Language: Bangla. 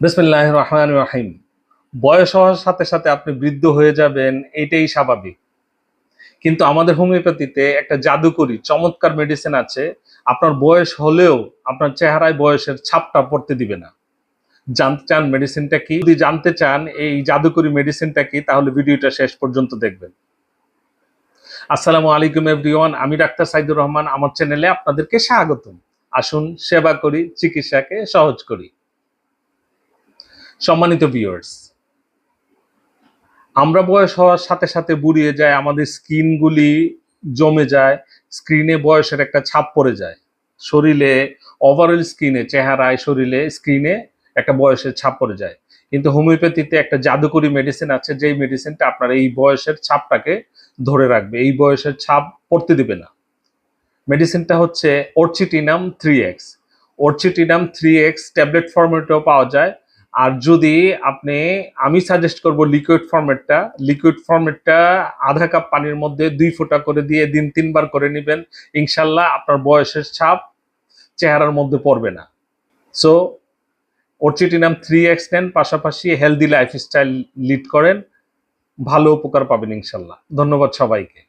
বিসমিল্লাহ রহমান রাহিম বয়স হওয়ার সাথে সাথে আপনি বৃদ্ধ হয়ে যাবেন, এটাই স্বাভাবিক। কিন্তু আমাদের হোমিওপ্যাথিতে একটা জাদুকরি, চমৎকার মেডিসিন আছে। আপনার বয়স হলেও আপনার চেহারায় বয়সের ছাপটা পড়তে দিবে না। জানতে চান মেডিসিনটা কি? যদি জানতে চান এই জাদুকরি মেডিসিনটা কি, তাহলে ভিডিওটা শেষ পর্যন্ত দেখবেন। আসসালামু আলাইকুম এভরিওয়ান আমি ডাক্তার সাইদুর রহমান। আমার চ্যানেলে আপনাদেরকে স্বাগতম। আসুন, সেবা করি, চিকিৎসাকে সহজ করি। সম্মানিত ভিউয়ার্স আমরা বয়স হওয়ার সাথে সাথে বুড়িয়ে যায়, আমাদের স্কিনগুলি জমে যায় স্ক্রিনে বয়সের একটা ছাপ পড়ে যায়। শরীরে ওভারঅল স্কিনে চেহারায়, শরীরে স্ক্রিনে একটা বয়সের ছাপ পড়ে যায়। কিন্তু হোমিওপ্যাথিতে একটা জাদুকরি মেডিসিন আছে, যেই মেডিসিনটা আপনার এই বয়সের ছাপটাকে ধরে রাখবে। এই বয়সের ছাপ পড়তে দিবে না। মেডিসিনটা হচ্ছে অর্চিটিনাম three X অর্চিটিনাম three X tablet ফর্মেটেও পাওয়া যায়। আর যদি আপনি, আমি সাজেস্ট করব লিকুইড ফর্মেটটা লিকুইড ফর্মেটটা আধা কাপ পানির মধ্যে দুই ফোঁটা করে দিয়ে দিন তিনবার করে নেবেন, ইনশাল্লাহ আপনার বয়সের ছাপ চেহারার মধ্যে পড়বে না। সো অর্চিটিনাম থ্রি এক্স নেন পাশাপাশি হেলদি লাইফস্টাইল লিড করেন, ভালো উপকার পাবেন ইনশাল্লাহ। ধন্যবাদ সবাইকে।